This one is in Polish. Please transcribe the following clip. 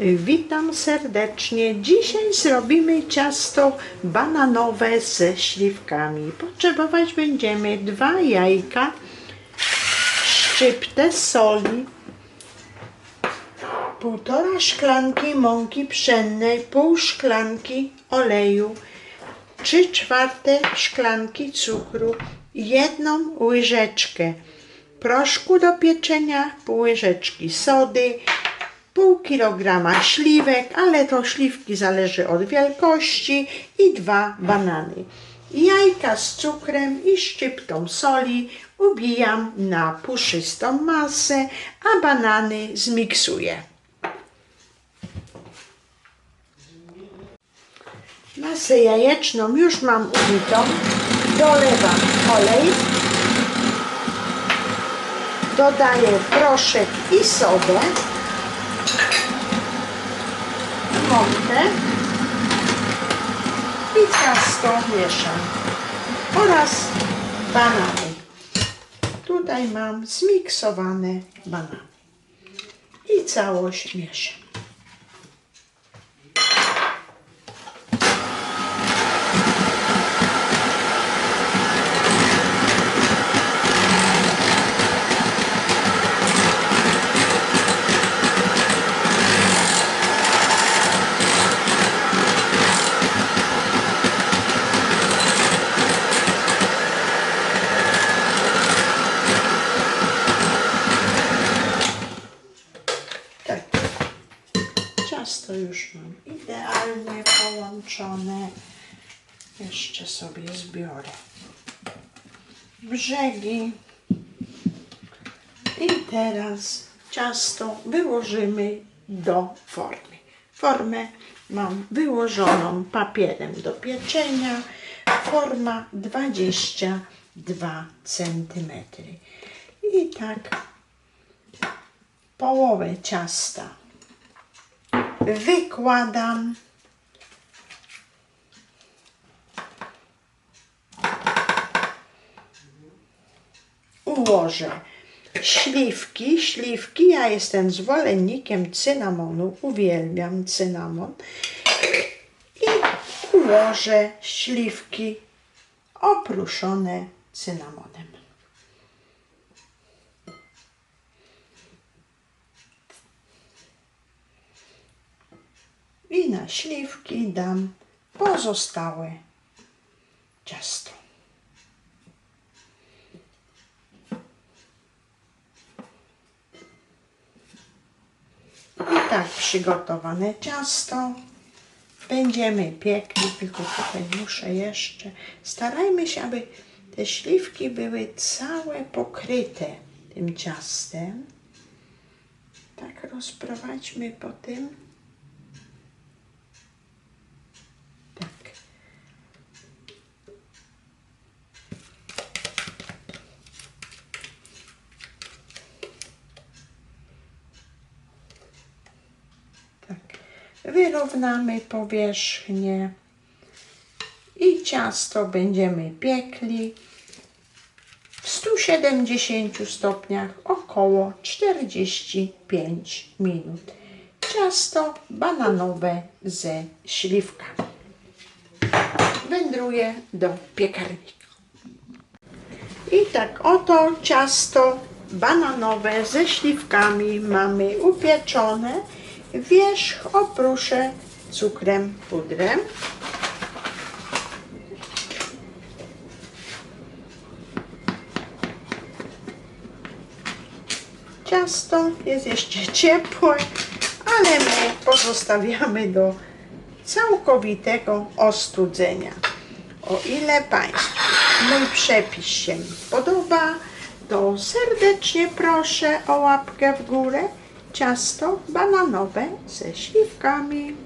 Witam serdecznie. Dzisiaj zrobimy ciasto bananowe ze śliwkami. Potrzebować będziemy dwa jajka, szczyptę soli, półtora szklanki mąki pszennej, pół szklanki oleju, trzy czwarte szklanki cukru, jedną łyżeczkę proszku do pieczenia, pół łyżeczki sody, pół kilograma śliwek, ale to śliwki zależy od wielkości i dwa banany. Jajka z cukrem i szczyptą soli ubijam na puszystą masę, a banany zmiksuję. Masę jajeczną już mam ubitą. Dolewam olej. Dodaję proszek i sodę. Mąkę. I ciasto mieszam. Oraz banany. Tutaj mam zmiksowane banany. I całość mieszam. Tak. Ciasto już mam idealnie połączone. Jeszcze sobie zbiorę brzegi. I teraz ciasto wyłożymy do formy. Formę mam wyłożoną papierem do pieczenia. Forma 22 cm. I tak połowę ciasta wykładam. Ułożę śliwki, śliwki. Ja jestem zwolennikiem cynamonu, uwielbiam cynamon. I ułożę śliwki opruszone cynamonem. I na śliwki dam pozostałe ciasto. I tak przygotowane ciasto będziemy piekli, tylko tutaj muszę jeszcze. Starajmy się, aby te śliwki były całe pokryte tym ciastem. Tak rozprowadźmy po tym. Wyrównamy powierzchnię i ciasto będziemy piekli w 170 stopniach około 45 minut. Ciasto bananowe ze śliwkami. Wędruje do piekarnika. I tak oto ciasto bananowe ze śliwkami mamy upieczone. Wierzch opruszę cukrem pudrem. Ciasto jest jeszcze ciepłe, ale my pozostawiamy do całkowitego ostudzenia. O ile Państwu mój przepis się podoba, to serdecznie proszę o łapkę w górę. Ciasto bananowe ze śliwkami.